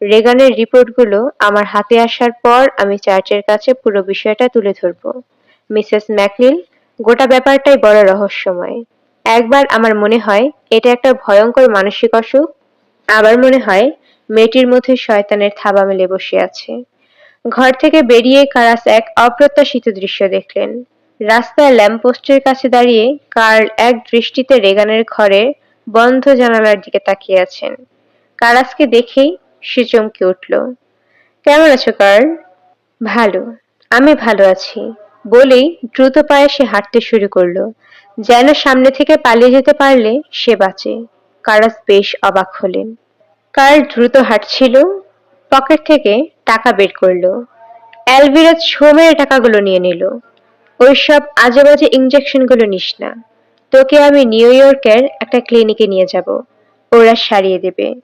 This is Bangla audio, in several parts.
রেগানের রিপোর্টগুলো আমার হাতে আসার পর আমি চার্চের কাছে পুরো বিষয়টা তুলে ধরব। মিসেস ম্যাকনিল, গোটা ব্যাপারটাই বড় রহস্যময়। একবার আমার মনে হয় এটা একটা ভয়ঙ্কর মানসিক অসুখ। আবার মনে হয় মেয়েটির মধ্যে শয়তানের থাবা মেলে বসে আছে। ঘর থেকে বেরিয়ে কারাস এক অপ্রত্যাশিত দৃশ্য দেখলেন। রাস্তায় ল্যাম্পপোস্টের কাছে দাঁড়িয়ে কার্ল এক দৃষ্টিতে রেগানের ঘরে বন্ধ জানালার দিকে তাকিয়ে আছেন। কারাসকে দেখেই সে চমকে উঠল। কেমন আছো কার ভালো, আমি ভালো আছি। বলেই দ্রুত পায়ে সে হাঁটতে শুরু করল। যেন সামনে থেকে পালিয়ে যেতে পারলে সে বাঁচে। কারাস বেশ অবাক হলেন। কার দ্রুত হাঁটছিল, পকেট থেকে টাকা বের করল। অ্যালভিরা ছো টাকাগুলো নিয়ে নিল। ওইসব আজে বাজে ইঞ্জেকশনগুলো নিস না। তোকে আমি নিউ ইয়র্কের একটা ক্লিনিকে নিয়ে যাব। ওরা সারিয়ে দেবে।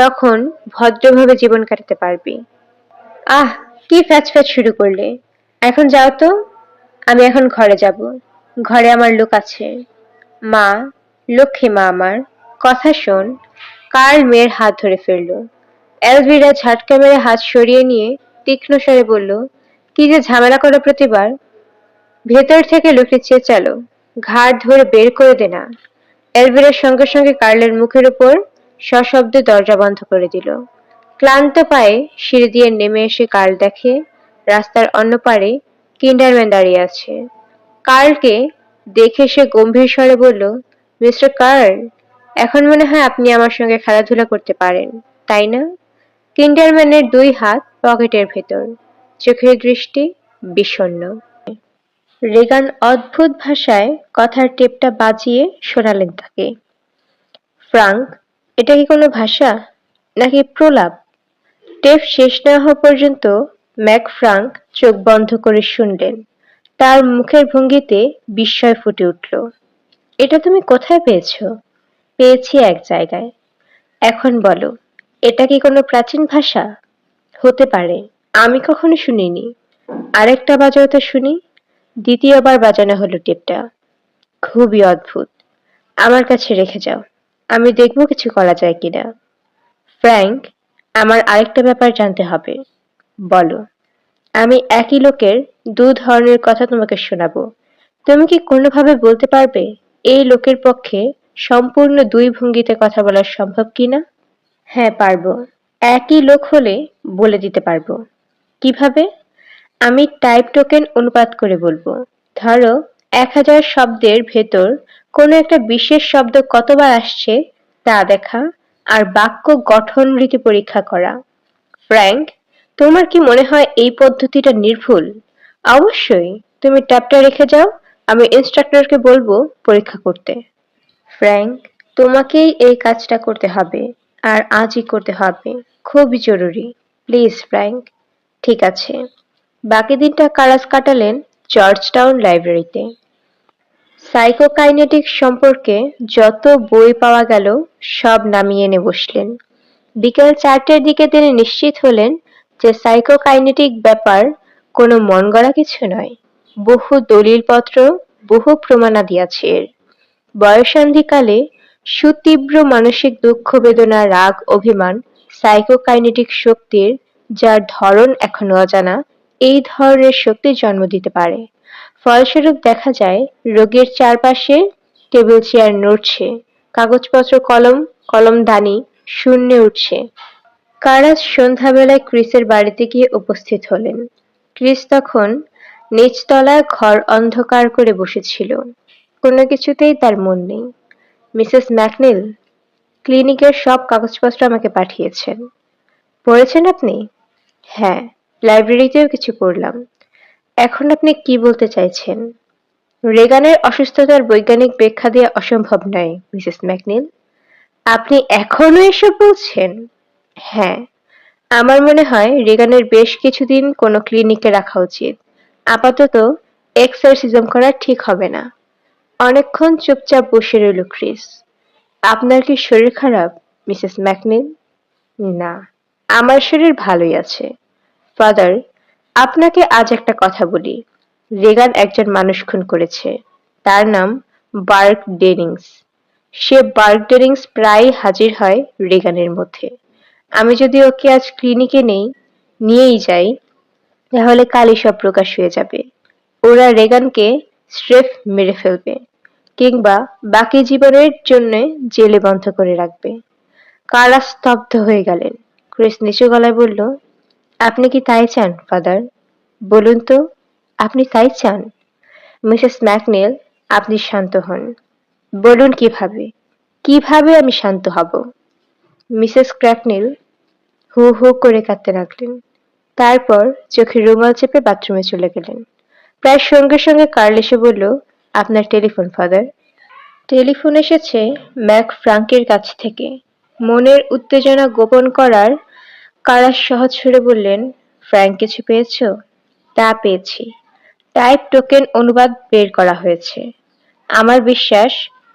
তখন ভদ্রভাবে জীবন কাটাতে পারবি। আহ, কি ফ্যাচ ফ্যাচ শুরু করলে। এখন যাও তো, আমি এখন ঘরে যাব। ঘরে আমার লোক আছে। মা, লক্ষ্মী মা আমার, কথা শোন। কার্ল মেয়ের হাত ধরে ফেলল এলভিরা ঝাটকা মেরে হাত সরিয়ে নিয়ে তীক্ষ্ণ স্বরে বলল, কি যে ঝামেলা করো প্রতিবার। ভেতর থেকে লোকটি চেঁচালো। ঘাড় ধরে বের করে দে না। এলভিরার সঙ্গে সঙ্গে কার্লের মুখের উপর সশব্দে দরজা বন্ধ করে দিল। ক্লান্ত পায়ে সিঁড়ি দিয়ে নেমে এসে কার্ল দেখে, রাস্তার অন্য পারে কিন্ডারম্যান দাঁড়িয়ে আছে। কার্লকে দেখে সে গম্ভীর স্বরে বলল, মিস্টার কার্ল, এখন মনে হয় আপনি আমার সঙ্গে খেলাধুলা করতে পারেন, তাই না? কিন্ডারম্যানের দুই হাত পকেটের ভেতর। চোখের দৃষ্টি বিষণ্ণ। রেগান অদ্ভুত ভাষায় কথার টেপটা বাজিয়ে শোনালেন তাকে। ফ্রাঙ্ক এটা কি কোনো ভাষা? নাকি প্রলাপ? টেপ শেষ না হওয়া পর্যন্ত ম্যাক ফ্রাঙ্ক চোখ বন্ধ করে শুনলেন। তার মুখের ভঙ্গিতে বিস্ময় ফুটে উঠল। এটা তুমি কোথায় পেয়েছ? পেয়েছি এক জায়গায়। এখন বলো, এটা কি কোনো প্রাচীন ভাষা? হতে পারে, আমি কখনো শুনিনি। আরেকটা বাজাও তো শুনি। দ্বিতীয়বার বাজানো হলো টেপটা। খুবই অদ্ভুত। আমার কাছে রেখে যাও। আমি দেখব কিছু করা যায় কিনা। ফ্র্যাঙ্ক, আমার আরেকটা ব্যাপার জানতে হবে। বলো, আমি একই লোকের দু ধরনের কথা তোমাকে শোনাবো। তুমি কি কোনোভাবে বলতে পারবে এই লোকের পক্ষে সম্পূর্ণ দুই ভঙ্গিতে কথা বলা সম্ভব কিনা? হ্যাঁ পারব। একই লোক হলে বলে দিতে পারব। কীভাবে? আমি টাইপ টোকেন অনুপাত করে বলব। ধরো, এক হাজার শব্দের ভেতর কোনো একটা বিশেষ শব্দ কতবার আসছে তা দেখা আর বাক্য গঠন রীতি পরীক্ষা করা। ফ্র্যাঙ্ক, তোমার কি মনে হয় এই পদ্ধতিটা নির্ভুল? অবশ্যই, তুমি ট্যাপটা রেখে যাও, আমি ইনস্ট্রাক্টরকে বলব পরীক্ষা করতে। ফ্র্যাঙ্ক, তোমাকেই এই কাজটা করতে হবে আর আজই করতে হবে। খুবই জরুরি। Please, Frank. ঠিক আছে। বাকি দিনটা কারাস কাটালেন জর্জ টাউন লাইব্রেরিতে। সাইকোকাইনেটিক সম্পর্কে যত বই পাওয়া গেল, সব নামিয়ে এনে বসলেন। বিকেল চারটের দিকে তিনি নিশ্চিত হলেন যে সাইকোকাইনেটিক ব্যাপার কোনো মন গড়া কিছু নয়। বহু দলিলপত্র, বহু প্রমাণাদি আছে এর। বয়সান্ধিকালে সুতীব্র মানসিক দুঃখ, বেদনা, রাগ, অভিমান, সাইকোকাইনেটিক শক্তির, যার ধরন এখনও অজানা, এই ধরনের শক্তি জন্ম দিতে পারে। ফলস্বরূপ দেখা যায়, রোগীর চারপাশে টেবিল চেয়ার নড়ছে, কাগজপত্র, কলম কলমদানি শূন্যে উঠছে। কারাজ সন্ধ্যাবেলায় ক্রিসের বাড়িতে গিয়ে উপস্থিত হলেন। ক্রিস তখন নিচতলায় ঘর অন্ধকার করে বসেছিল। কোনো কিছুতেই তার মন নেই। মিসেস ম্যাকনিল, ক্লিনিকের সব কাগজপত্র আমাকে পাঠিয়েছেন। পড়েছেন আপনি? হ্যাঁ লাইব্রেরিতেও কিছু পড়লাম। এখন আপনি কি বলতে চাইছেন? রেগানের অসুস্থতার বৈজ্ঞানিক ব্যাখ্যা দেওয়া অসম্ভব নয়, মিসেস ম্যাকনিল। আপনি এখনও এসব বলছেন? হ্যাঁ আমার মনে হয় রেগানের বেশ কিছুদিন কোনো ক্লিনিকে রাখা উচিত। আপাতত এক্সারসিজম করা ঠিক হবে না। অনেকক্ষণ চুপচাপ বসে রইল ক্রিস। আপনার কি শরীর খারাপ, মিসেস ম্যাকনিল? না, আমার শরীর ভালোই আছে। ফাদার আপনাকে আজ একটা কথা বলি। রেগান একজন মানুষ খুন করেছে। তার নাম বার্ক ডেনিংস সে বার্ক ডেনিংস প্রায় হাজির হয় রেগানের মধ্যে। আমি যদি ওকে আজ ক্লিনিকে নেই, নিয়েই যাই, তাহলে কালই সব প্রকাশ হয়ে যাবে। ওরা রেগানকে স্রেফ মেরে ফেলবে কিংবা বাকি জীবনের জন্য জেলে বন্ধ করে রাখবে। কারা স্তব্ধ হয়ে গেলেন। ক্রিস নিচু গলায় বলল আপনি কি তাই চান, ফাদার? বলুন তো, আপনি তাই চান? মিসেস ম্যাকনেল, আপনি শান্ত হন। বলুন কীভাবে? কীভাবে আমি শান্ত হব? মিসেস ক্র্যাকনেল হু হু করে কাঁদতে লাগলেন। তারপর চোখে রুমাল চেপে বাথরুমে চলে গেলেন। প্রায় সঙ্গে সঙ্গে কার্ল এসে বলল, আপনার টেলিফোন, ফাদার। টেলিফোন এসেছে ম্যাক ফ্রাঙ্কের কাছ থেকে। মনের উত্তেজনা গোপন করার কারাস সহজ সুরে বললেন, ফ্র্যাঙ্ক, কিছু পেয়েছ? তা পেয়েছি। টাইপ টোকেন অনুবাদ বের করা হয়েছে। আমার বিশ্বাস,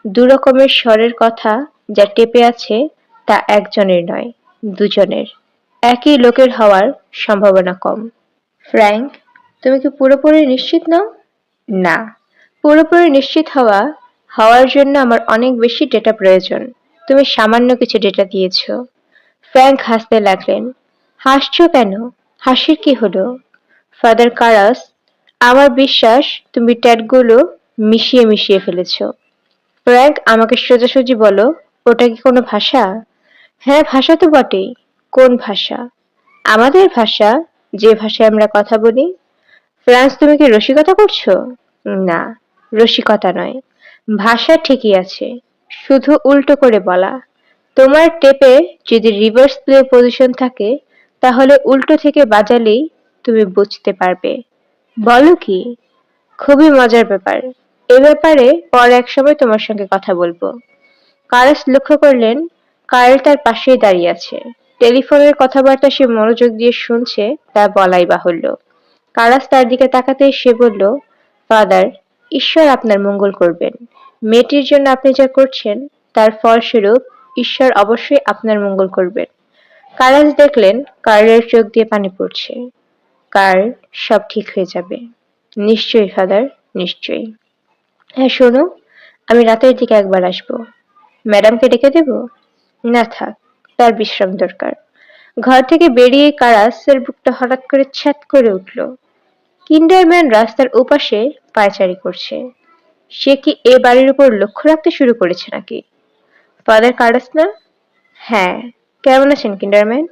দু রকমের স্বরের কথা যা টেপে আছে তা একজনের নয়, দুজনের। একই লোকের হওয়ার সম্ভাবনা কম। ফ্র্যাঙ্ক, তুমি কি পুরোপুরি নিশ্চিত নাও? না। পুরোপুরি নিশ্চিত হওয়া, হওয়ার জন্য আমার অনেক বেশি ডেটা প্রয়োজন। তুমি সামান্য কিছু ডেটা দিয়েছ। ফ্র্যাঙ্ক হাসতে লাগলেন। হাসছো কেন? হাসির কি হলো? ফাদার কারাস, আমার বিশ্বাস, তুমি ট্যাটগুলো মিশিয়ে মিশিয়ে ফেলেছ। ফ্র্যাঙ্ক, আমাকে সোজাসুজি বলো, ওটা কি কোনো ভাষা? হ্যাঁ ভাষা তো বটেই। কোন ভাষা? আমাদের ভাষা, যে ভাষায় আমরা কথা বলি। ফ্রান্স, তুমি কি রসিকতা করছ? না, রসিকতা নয়। ভাষা ঠিকই আছে, শুধু উল্টো করে বলা। তোমার টেপে যদি রিভার্স প্লে পজিশন থাকে, তাহলে উল্টো থেকে বাজালেই তুমি বুঝতে পারবে। বলো কি? খুবই মজার ব্যাপার। এ ব্যাপারে পরে এক সময় তোমার সঙ্গে কথা বলব। কারাস লক্ষ্য করলেন কায়েল তার পাশেই দাঁড়িয়ে আছে। টেলিফোনের কথাবার্তা সে মনোযোগ দিয়ে শুনছে, তা বলাই বাহুল্য। কারাস তার দিকে তাকাতে সে বলল, ফাদার, ঈশ্বর আপনার মঙ্গল করবেন। মেয়েটির জন্য আপনি যা করছেন, তার ফলস্বরূপ ঈশ্বর অবশ্যই আপনার মঙ্গল করবেন। কারাস দেখলেন কার্লের চোখ দিয়ে পানি পড়ছে। কার, সব ঠিক হয়ে যাবে। নিশ্চয়ই, ফাদার, নিশ্চয়ই। হ্যাঁ শোনো, আমি রাতের দিকে একবার আসব। ম্যাডামকে ডেকে দেব? না থাক, তার বিশ্রাম দরকার। ঘর থেকে বেরিয়ে কারাসের বুকটা হঠাৎ করে ছ্যাত করে উঠল। কিন্ডারম্যান রাস্তার ওপাশে পায়চারি করছে। সে কি এ বাড়ির উপর লক্ষ্য রাখতে শুরু করেছে নাকি? ফাদার কারাস না হ্যাঁ কেমন আছেন কিন্ডারম্যান?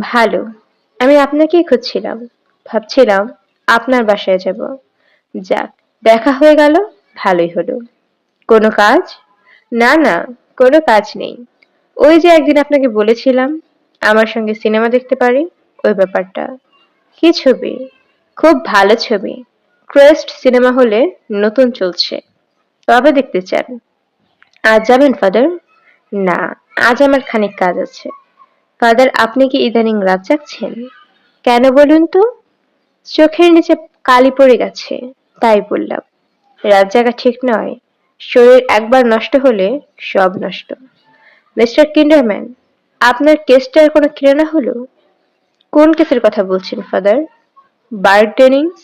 ভালো, আমি আপনাকেই খুঁজছিলাম। ভাবছিলাম আপনার বাসায় যাব। যাক, দেখা হয়ে গেল, ভালোই হলো। কোনো কাজ? না না, কোনো কাজ নেই। ওই যে একদিন আপনাকে বলেছিলাম, আমার সঙ্গে সিনেমা দেখতে পারি, ওই ব্যাপারটা। কি ছবি? খুব ভালো ছবি। ক্রেস্ট সিনেমা হলে নতুন চলছে। কবে দেখতে চান? আজ যাবেন, ফাদার? না, আজ আমার খানিক কাজ আছে। ফাদার, আপনি কি ইদানিং রাত জাগছেন? কেন বলুন তো? চোখের নিচে কালি পড়ে গেছে, তাই বললাম। রাত জাগা ঠিক নয়, শরীর একবার নষ্ট হলে সব নষ্ট। মিস্টার কিন্ডারম্যান, আপনার কেসটার কোনো কিরানা হলো? কোন কেসের কথা বলছেন, ফাদার? বার্ড টেনিংস?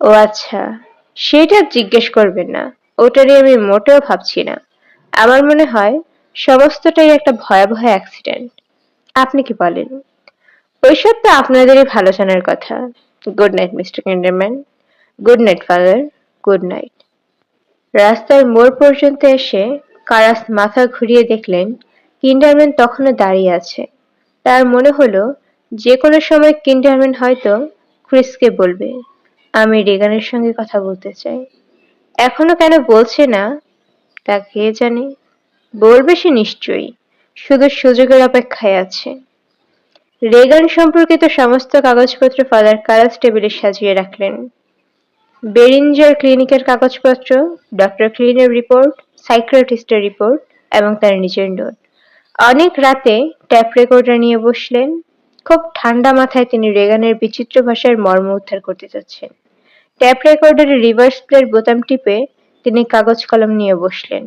ও আচ্ছা সেটা জিজ্ঞেস করবেন না ওটারই আমি মোটেও ভাবছি না। আমার মনে হয় সমস্তটাই একটা ভয়াবহ অ্যাক্সিডেন্ট আপনি কি বলেন? ওইসব তো আপনাদেরই ভালো জানার কথা। Good night mister Kinderman good night father good night রাস্তার মোড় পর্যন্ত এসে কারাস মাথা ঘুরিয়ে দেখলেন কিন্ডারম্যান তখনও দাঁড়িয়ে আছে। তার মনে হলো, যে কোনো সময় কিন্ডারম্যান হয়তো ক্রিসকে বলবে, আমি রেগানের সঙ্গে কথা বলতে চাই। এখনও কেন বলছে না, তা কে জানে? বলবে সে নিশ্চয়ই, শুধু সুযোগের অপেক্ষায় আছে। রেগান সম্পর্কিত সমস্ত কাগজপত্র ফাদার কারাস টেবিলে সাজিয়ে রাখলেন। বেরিঞ্জার ক্লিনিকের কাগজপত্র, ডক্টর ক্লিনের রিপোর্ট সাইক্রেটিস্টের রিপোর্ট এবং তার নিজের নোট। অনেক রাতে ট্যাপ রেকর্ডার নিয়ে বসলেন। খুব ঠান্ডা মাথায় তিনি রেগানের বিচিত্র ভাষার মর্ম উদ্ধার করতে যাচ্ছেন। ট্যাপ রেকর্ডারের রিভার্স প্লের বোতাম টিপে তিনি কাগজ কলম নিয়ে বসলেন।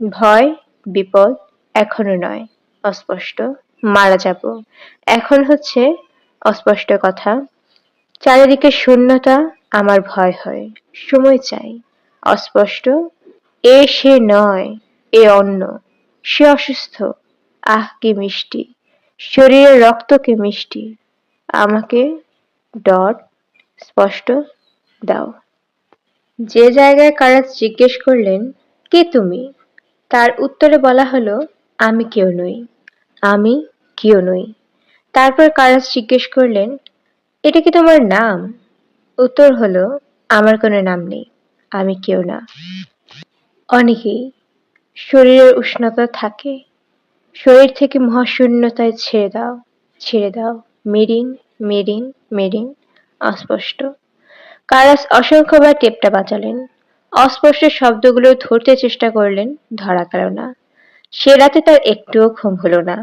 ভয় বিপদ এখনও নয়, অস্পষ্ট, মারা যাব। এখন হচ্ছে অস্পষ্ট কথা। চারিদিকে শূন্যতা, আমার ভয় হয়। সময় চাই। অস্পষ্ট, এ সে নয়, এ অন্য। সে অসুস্থ, আহ কি মিষ্টি। শরীরের রক্ত কি মিষ্টি। আমাকে ডট স্পষ্ট দাও। যে জায়গায় কারাজ জিজ্ঞেস করলেন, কে তুমি? তার উত্তরে বলা হলো, আমি কেউ নই। আমি কেউ নই। তারপর কারাজ জিজ্ঞেস করলেন, এটা কি তোমার নাম? উত্তর হলো, আমার কোনো নাম নেই। আমি কেউ না। অনেকেই শরীরের উষ্ণতা থাকে। শরীর থেকে মহাশূন্যতায় ছেড়ে দাও ছেড়ে দাও। মেরিন মেরিন মেরিন অস্পষ্ট। কারাস অসংখ্যবার টেপটা বাজালেন। অস্পষ্ট শব্দগুলো ধরতে চেষ্টা করলেন ধরা গেল না। সে রাতে তার একটুও ঘুম হলো না।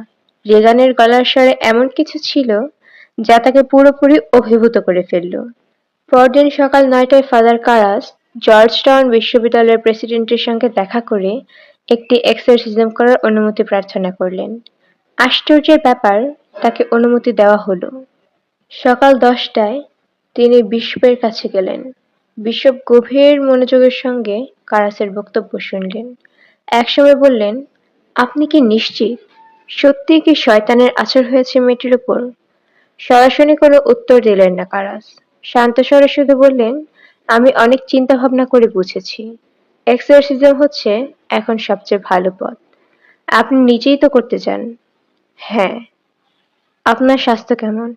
রেগানের গলার স্বরে এমন কিছু ছিল যা তাকে পুরোপুরি অভিভূত করে ফেলল। পরদিন সকাল নয়টায় ফাদার কারাস জর্জ টাউন বিশ্ববিদ্যালয়ের প্রেসিডেন্টের সঙ্গে দেখা করে একটি এক্সারসিজম করার অনুমতি প্রার্থনা করলেন। আশ্চর্যের ব্যাপার, তাকে অনুমতি দেওয়া হলো। সকাল দশটায় তিনি বিশপের কাছে গেলেন। বিশপ গভীর মনোযোগের সঙ্গে কারাসের বক্তব্য শুনলেন। একসময় বললেন, আপনি কি নিশ্চিত? সত্যি কি শয়তানের আচর হয়েছে মেয়েটির উপর? সরাসরি কোনো উত্তর দিলেন না কারাস। শান্ত স্বরে শুধু বললেন, আমি অনেক চিন্তা ভাবনা করে বুঝেছি। এক্সারসিজম হচ্ছে এখন সবচেয়ে ভালো পথ। আপনি নিজেই তো করতে চান। হ্যাঁ। আপনার স্বাস্থ্য কেমন?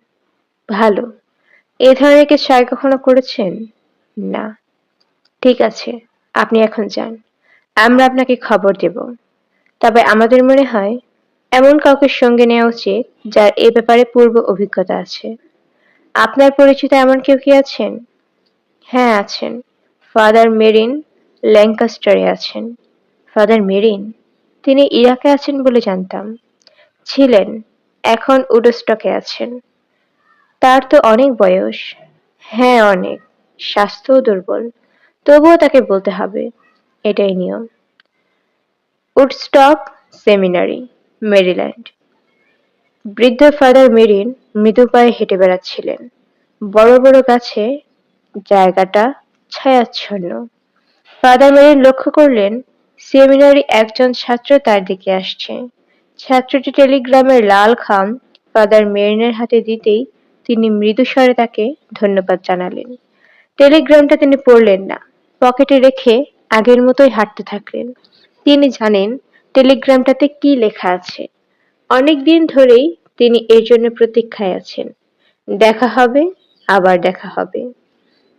ভালো। এ ধরনের কিছু আগে কখনো করেছেন? না। ঠিক আছে, আপনি এখন যান। আমরা আপনাকে খবর দেব। তবে আমাদের মনে হয়, এমন কাউকে সঙ্গে নেওয়া উচিত যার এ ব্যাপারে পূর্ব অভিজ্ঞতা আছে। আপনার পরিচিত এমন কেউ কি আছেন? হ্যাঁ আছেন। ফাদার মেরিন ল্যাঙ্কাস্টারে আছেন। Father Merrin? তিনি ইরাকে আছেন বলে জানতাম। ছিলেন, এখন উডস্টকে আছেন। তার তো অনেক বয়স। হ্যাঁ অনেক। স্বাস্থ্যও দুর্বল। তবুও তাকে বলতে হবে, এটাই নিয়ম। Woodstock seminary, Maryland. বৃদ্ধ ফাদার মেরিন মৃদু পায়ে হেঁটে বেড়াচ্ছিলেন। বড় বড় গাছে জায়গাটা ছায়াচ্ছন্ন। ফাদার মেরিন লক্ষ্য করলেন, সেমিনারি একজন ছাত্র তার দিকে আসছে। ছাত্রটি টেলিগ্রামের লাল খাম ফাদার মেরিনের হাতে দিতেই তিনি মৃদু স্বরে তাকে ধন্যবাদ জানালেন। টেলিগ্রামটা তিনি পড়লেন না। পকেটে রেখে আগের মতোই হাঁটতে থাকলেন। তিনি জানেন টেলিগ্রামটাতে কি লেখা আছে। অনেক দিন ধরেই তিনি এর জন্য প্রতীক্ষায় আছেন। দেখা হবে, আবার দেখা হবে।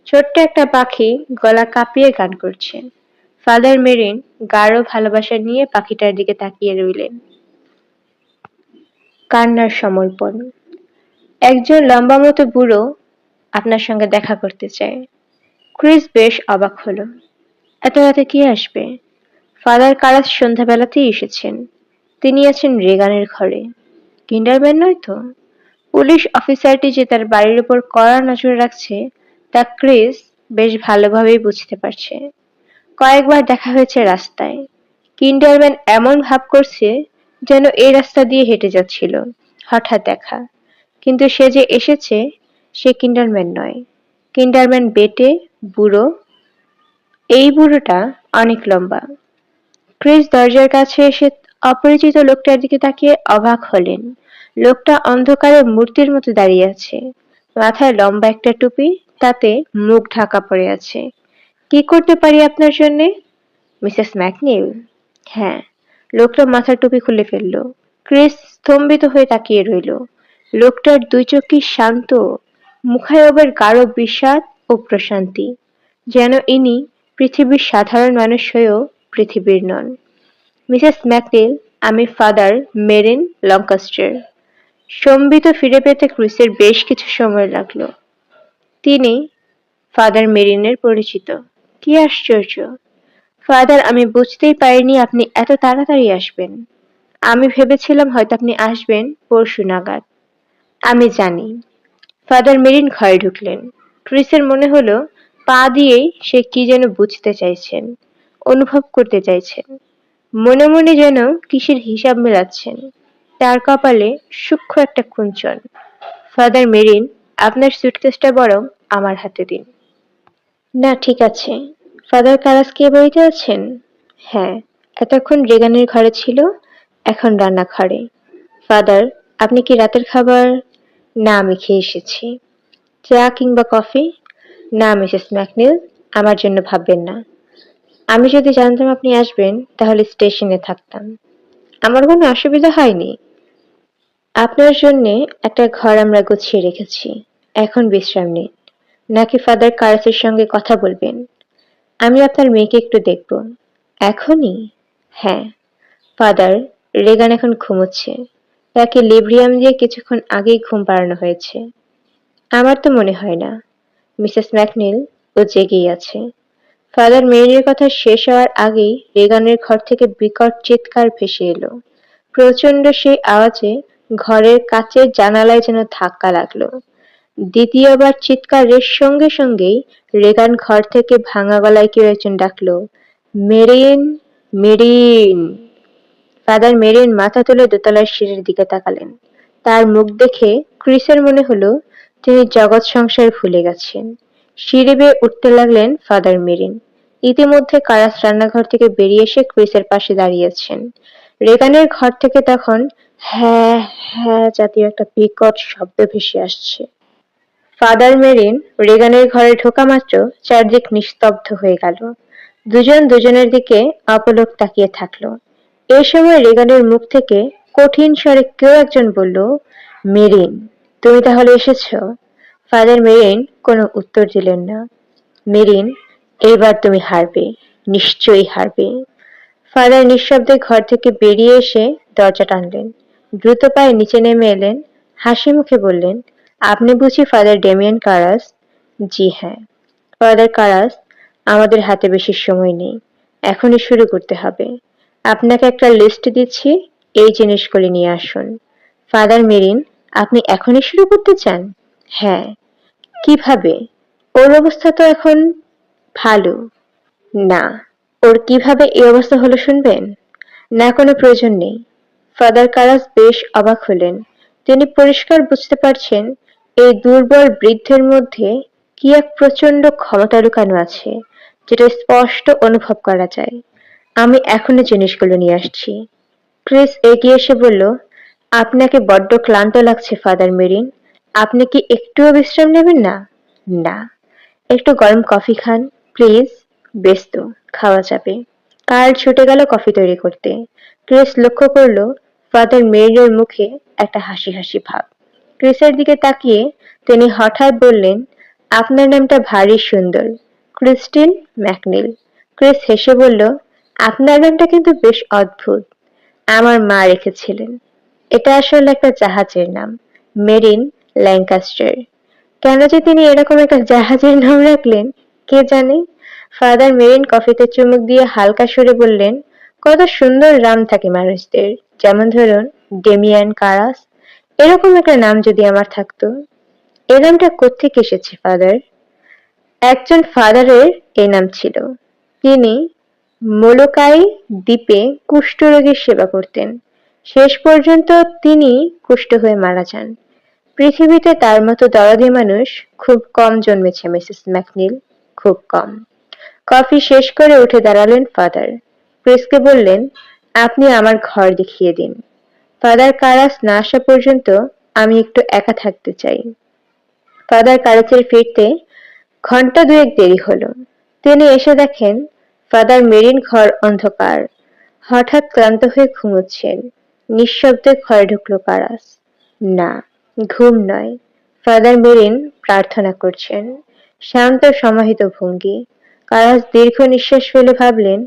ছোট্ট একটা পাখি গলা কাঁপিয়ে গান করছে। ফাদার মেরিন গাঢ় ভালোবাসা নিয়ে পাখিটার দিকে তাকিয়ে রইলেন। কান্নার সমর্পণ। একজন লম্বা মতো বুড়ো আপনার সঙ্গে দেখা করতে চায় ক্রিস বেশ অবাক হলো। এত রাতে কে আসবে? ফাদার কারাস সন্ধ্যাবেলাতেই এসেছেন। তিনি আছেন রেগানের ঘরে। কিন্ডারম্যান নয় তো? পুলিশ অফিসারটি যে তার বাড়ির উপর কড়া নজর রাখছে, তা ক্রিস বেশ ভালোভাবেই বুঝতে পারছে। কয়েকবার দেখা হয়েছে রাস্তায়। কিন্ডারম্যান এমন ভাব করছে যেন এই রাস্তা দিয়ে হেঁটে যাচ্ছিল, হঠাৎ দেখা। কিন্তু সে যে এসেছে সে কিন্ডারম্যান নয়। কিন্ডারম্যান বেটে, বুড়ো, এই বুড়োটা অনেক লম্বা। ক্রিস দরজার কাছে এসে অপরিচিত লোকটার দিকে তাকিয়ে অবাক হলেন। লোকটা অন্ধকারে মূর্তির মতো দাঁড়িয়ে আছে। মাথায় লম্বা একটা টুপি, তাতে মুখ ঢাকা পড়ে আছে। কি করতে পারি আপনার জন্যে? Mrs MacNeil? হ্যাঁ। লোকটা মাথার টুপি খুলে ফেলল। ক্রিস স্তম্ভিত হয়ে তাকিয়ে রইল। লোকটার দুই চোখ কি শান্ত মুখায়বের গাঢ় বিষাদ ও প্রশান্তি, যেন ইনি পৃথিবীর সাধারণ মানুষ হয়েও পৃথিবীর নন। মিসেস ম্যাকনিল আমি ফাদার মেরিন লঙ্কাস্টার। সম্বিত ফিরে পেতে ক্রুসের বেশ কিছু সময় লাগল। তিনি ফাদার মেরিনের পরিচিত। কি আশ্চর্য! ফাদার, আমি বুঝতেই পারিনি আপনি এত তাড়াতাড়ি আসবেন। আমি ভেবেছিলাম হয়তো আপনি আসবেন পরশু নাগাদ। আমি জানি। ফাদার মেরিন ঘরে ঢুকলেন। ক্রিসের মনে হলো, পা দিয়েই সে কি যেন বুঝতে চাইছেন, অনুভব করতে চাইছেন। মনে মনে যেন কিসের হিসাব মেলাচ্ছেন। তার কপালে সূক্ষ্ম একটা কুঞ্চন। ফাদার মেরিন, আপনার সুটকেসটা বরং আমার হাতে দিন। না, ঠিক আছে। ফাদার কারাস কে বাড়িতে আছেন? হ্যাঁ এতক্ষণ রেগানের ঘরে ছিল, এখন রান্নাঘরে। ফাদার, আপনি কি রাতের খাবার না, আমি খেয়ে এসেছি। চা কিংবা কফি? না, মিসেস ম্যাকনিল, আমার জন্য ভাববেন না। আমি যদি জানতাম আপনি আসবেন, তাহলে স্টেশনে থাকতাম। আমার কোনো অসুবিধা হয়নি। আপনার জন্য একটা ঘর আমরা গুছিয়ে রেখেছি। এখন বিশ্রাম নিন। নাকি ফাদার কারাসের সঙ্গে কথা বলবেন? আমি আপনার মেয়েকে একটু দেখব। এখনই? হ্যাঁ। ফাদার, রেগান এখন ঘুমোচ্ছে। তাকে লিব্রিয়াম দিয়ে কিছুক্ষণ আগেই ঘুম পাড়ানো হয়েছে। আমার তো মনে হয় না, মিসেস ম্যাকনিল ও জেগেই আছে। ফাদার মেরিনের কথা শেষ হওয়ার আগেই রেগানের ঘর থেকে বিকট চিৎকার ভেসে এলো। প্রচণ্ড সেই আওয়াজে ঘরের কাচের জানালায় যেন ধাক্কা লাগল। দ্বিতীয়বার চিৎকারের সঙ্গে সঙ্গেই রেগান ঘর থেকে ভাঙা গলায় কেউ একজন ডাকলো, মেরিন মেরিন! ফাদার মেরিন মাথা তুলে দোতলার সিঁড়ির দিকে তাকালেন। তার মুখ দেখে ক্রিসের মনে হলো তিনি জগৎ সংসার ভুলে গেছেন। সিঁড়ি বেয়ে উঠতে লাগলেন ফাদার মেরিন। ইতিমধ্যে কারাস রান্নাঘর থেকে বেরিয়ে এসে ক্রিসের পাশে দাঁড়িয়েছেন। রেগানের ঘর থেকে তখন হ্যাঁ হ্যাঁ জাতীয় একটা বিকট শব্দ ভেসে আসছে। ফাদার মেরিন রেগানের ঘরে ঢোকা মাত্র চারদিক নিস্তব্ধ হয়ে গেল। দুজন দুজনের দিকে অপলক তাকিয়ে থাকল। এই সময় রেগানের মুখ থেকে কঠিন স্বরে কেউ একজন বলল, মেরিন, তুমি তাহলে এসেছ? ফাদার মেরিন কোনো উত্তর দিলেন না। মেরিন, এইবার তুমি হারবে, নিশ্চয়ই হারবে। ফাদার নিঃশব্দে ঘর থেকে বেরিয়ে এসে দরজা টানলেন। দ্রুত পায়ে নিচে নেমে এলেন। হাসি মুখে বললেন, আপনি বুঝি ফাদার ডেমিয়ান কারাস? জি হ্যাঁ। ফাদার কারাস, আমাদের হাতে বেশি সময় নেই। এখনই শুরু করতে হবে। আপনাকে একটা লিস্ট দিচ্ছি, এই জিনিসগুলি নিয়ে আসুন। ফাদার মেরিন, আপনি এখনই শুরু করতে চান? হ্যাঁ। কীভাবে? ওর অবস্থা তো এখন ভালো। না। ওর কীভাবে এই অবস্থা হলো শুনবেন? না, কোনো প্রয়োজন নেই। ফাদার কারাস বেশ অবাক হলেন। তিনি পরিষ্কার বুঝতে পারছেন, এই দুর্বল বৃদ্ধের মধ্যে কি এক প্রচণ্ড ক্ষমতা লুকানো আছে, যেটা স্পষ্ট অনুভব করা যায়। আমি এখনই জিনিসগুলো নিয়ে আসছি। ক্রিস এগিয়ে এসে বলল, আপনাকে বড্ড ক্লান্ত লাগছে, ফাদার মেরিন। আপনি কি একটুও বিশ্রাম নেবেন না? না। একটু গরম কফি খান, প্লিজ। বেশ তো খাওয়া যাবে। কাল ছুটে গেল কফি তৈরি করতে। ক্রিস লক্ষ্য করল, ফাদার মেরিনের মুখে একটা হাসি হাসি ভাব। ক্রিসের দিকে তাকিয়ে তিনি হঠাৎ বললেন, আপনার নামটা ভারী সুন্দর, ক্রিস্টিন ম্যাকনিল। ক্রিস হেসে বলল আপনার নামটা কিন্তু বেশ অদ্ভুত। আমার মা রেখেছিলেন। এটা আসলে একটা জাহাজের নাম, মেরিন ল্যাঙ্কাস্টার। কেন যে তিনি এরকম একটা জাহাজের নাম রাখলেন, কে জানে? ফাদার মেরিন কফিতে চুমুক দিয়ে হালকা সুরে বললেন, কত সুন্দর নাম থাকে মানুষদের। যেমন ধরুন, ডেমিয়ান কারাস। এরকম একটা নাম যদি আমার থাকতো। এই নামটা কোত্থেকে এসেছে, ফাদার? একজন ফাদারের এই নাম ছিল। তিনি মোলোকাই দ্বীপে কুষ্ঠরোগীর সেবা করতেন। শেষ পর্যন্ত তিনি কুষ্ঠ হয়ে মারা যান। পৃথিবীতে তার মতো দরদি মানুষ খুব কম জন্মেছে, মিসেস ম্যাকনিল, খুব কম। কফি শেষ করে উঠে দাঁড়ালেন ফাদার। প্রেসকে বললেন, আপনি আমার ঘর দেখিয়ে দিন। ফাদার কারাস না আসা পর্যন্ত আমি একটু একা থাকতে চাই। ফাদার কারাচের ফিরতে ঘণ্টা দুয়েক দেরি হলো। তিনি এসে দেখেন ফাদার মেরিন ঘর অন্ধকার। হঠাৎ ক্লান্ত হয়ে ঘুমোচ্ছেন। নিঃশব্দে ঘরে ঢুকলো কারাস না, ঘুম নয়। ফাদার মেরিন প্রার্থনা করছেন। শান্ত, সমাহিত ভঙ্গি। কারাস দীর্ঘ নিঃশ্বাস ফেলে ভাবলেন,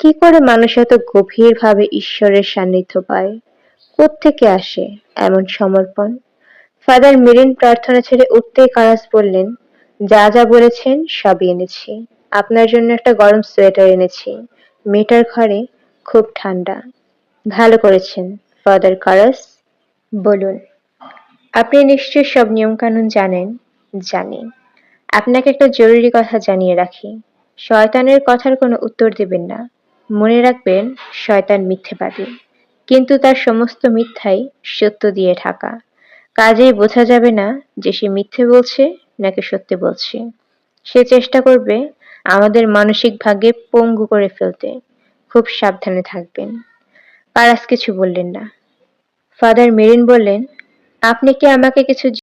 কি করে মানুষ এত গভীরভাবে ঈশ্বরের সান্নিধ্য পায়? থেকে আসে এমন সমর্পণ? ফাদার মেরিন প্রার্থনা ছেড়ে উঠতেই কারাস বললেন, যা যা বলেছেন সবই এনেছি। আপনার জন্য একটা গরম সোয়েটার এনেছি। মেয়েটার ঘরে খুব ঠান্ডা। ভালো করেছেন, ফাদার কারাস। বলুন, আপনি নিশ্চয়ই সব নিয়মকানুন জানেন? জানি। আপনাকে একটা জরুরি কথা জানিয়ে রাখি। শয়তানের কথার কোনো উত্তর দেবেন না। মনে রাখবেন, শয়তান মিথ্যেবাদী। কিন্তু তার সমস্ত মিথ্যাই সত্য দিয়ে ঢাকা। কাজেই বোঝা যাবে না যে সে মিথ্যে বলছে নাকি সত্যি বলছে। সে চেষ্টা করবে আমাদের মানসিক ভাগে পঙ্গু করে ফেলতে খুব সাবধানে থাকবেন। পারাস কিছু বললেন না। ফাদার মেরিন বললেন, আপনি কি আমাকে কিছু